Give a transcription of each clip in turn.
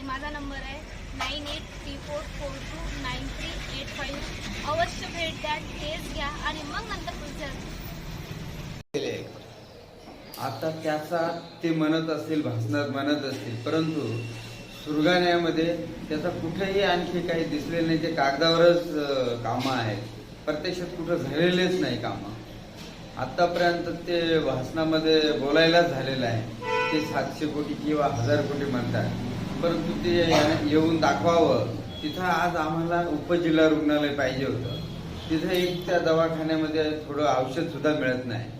आणि माझा नंबर आहे nine eight three four four two nine three eight five. अवश्य भेट द्या टेस्ट घ्या आणि मग नंतर पुढच्या आता त्याचा ते म्हणत असतील भाषणात म्हणत असतील परंतु सुरगाण्यामध्ये त्याचा कुठेही आणखी काही दिसले नाही ते कागदावरच कामं आहेत. प्रत्यक्षात कुठं झालेलेच नाही कामं. आतापर्यंत ते भाषणामध्ये बोलायलाच झालेलं आहे. ते सातशे कोटी किंवा हजार कोटी म्हणतात. परंतु ते येऊन दाखवावं. तिथं आज आम्हाला उपजिल्हा रुग्णालय पाहिजे होतं. तिथं एक त्या दवाखान्यामध्ये थोडं औषधसुद्धा मिळत नाही.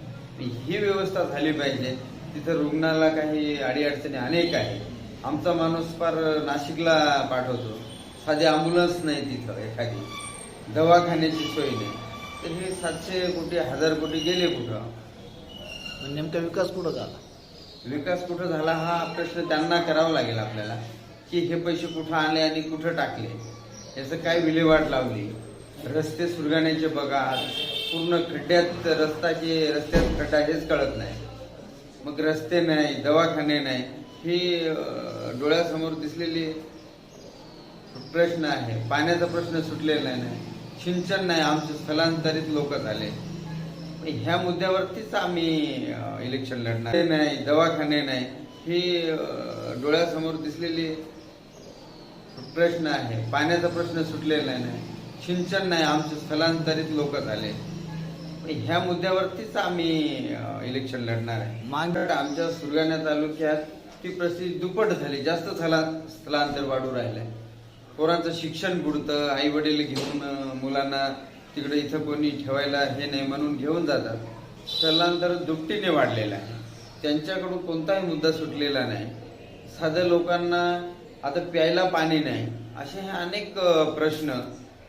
ही व्यवस्था झाली पाहिजे. तिथं रुग्णाला काही अडीअडचणी अनेक आहे आमचा माणूस फार नाशिकला पाठवतो. साधी ॲम्ब्युलन्स नाही तिथं एखादी. दवाखान्याची सोय नाही. तर हे सातशे कोटी हजार कोटी गेले कुठं? नेमका विकास कुठं झाला? विकास कुठं झाला हा प्रश्न त्यांना करावा लागेल आपल्याला की हे पैसे कुठं आले आणि कुठं टाकले? याचं काय विल्हेवाट लावली? रस्ते सुरगाण्याचे बघा पूर्ण खड्ड्यात रस्ताचे रस्त्यात खड्डा हेच कळत नाही. मग रस्ते नाही दवाखाने नाही ही डोळ्यासमोर दिसलेली प्रश्न आहे. पाण्याचा प्रश्न सुटलेला नाही. सिंचन नाही आमचे स्थलांतरित लोक झाले. ह्या मुद्द्यावरतीच आम्ही इलेक्शन लढणार. नाही दवाखाने नाही ही डोळ्यासमोर दिसलेली प्रश्न आहे. पाण्याचा प्रश्न सुटलेला नाही. सिंचन नाही आमचे स्थलांतरित लोक झाले. ह्या मुद्द्यावरतीच आम्ही इलेक्शन लढणार आहे. मानगड आमच्या सुरगाणा तालुक्यात ती प्रसिद्धी दुप्पट झाली. जास्त स्थला स्थलांतर वाढू राहिलंय. पोरांचं शिक्षण बुडतं आई वडील घेऊन मुलांना तिकडे इथं कोणी ठेवायला हे नाही म्हणून घेऊन जातात. स्थलांतर दुपटीने वाढलेलं आहे. त्यांच्याकडून कोणताही मुद्दा सुटलेला नाही. साध्या लोकांना आता प्यायला पाणी नाही. असे हे अनेक प्रश्न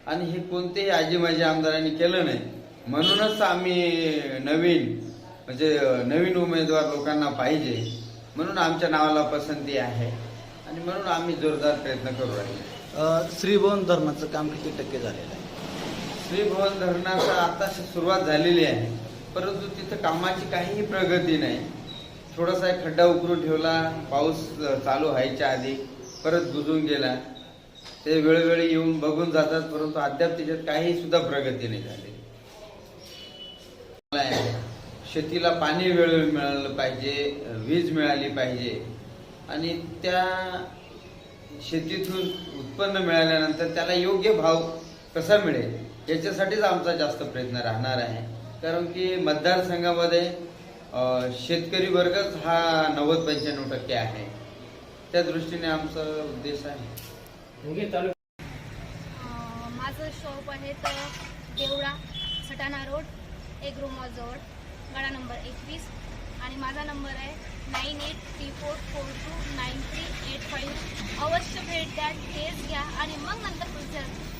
आणि हे कोणतेही आजी माझ्या आमदारांनी केलं नाही. म्हणूनच आम्ही नवीन म्हणजे नवीन उमेदवार लोकांना पाहिजे. म्हणून आमच्या नावाला पसंती आहे. आणि म्हणून आम्ही जोरदार प्रयत्न करू राहिले. अ, श्रीभवन धरणाचं काम किती टक्के झालेलं आहे? श्रीभवन धरणाचा आता सुरुवात झालेली आहे. परंतु तिथं कामाची काहीही प्रगती नाही. थोडासा एक खड्डा उकरून ठेवला. पाऊस चालू व्हायच्या आधी परत बुजून गेला. ते वेळोवेळी येऊन बघून जातात परंतु अद्याप त्याच्यात काही सुद्धा प्रगती नाही झाली. शेतीला पाणी वेळोवेळी मिळालं पाहिजे वीज मिळाली पाहिजे. आणि त्या शेतीतून उत्पन्न मिळाल्यानंतर त्याला योग्य भाव कसा मिळेल? याच्यासाठीच आमचा जास्त प्रयत्न राहणार आहे. कारण की मतदारसंघामध्ये शेतकरी वर्गच हा नव्वद पंच्याण्णव टक्के आहे. त्या दृष्टीने आमचा उद्देश आहे. अं, माझं शॉप आहे तर देवळा सटाणा रोड एक जवळ गाडा नंबर एकवीस. आणि माझा नंबर आहे nine eight three four four two nine three eight five. अवश्य भेट द्या टेस्ट घ्या आणि मग नंतर पुढचं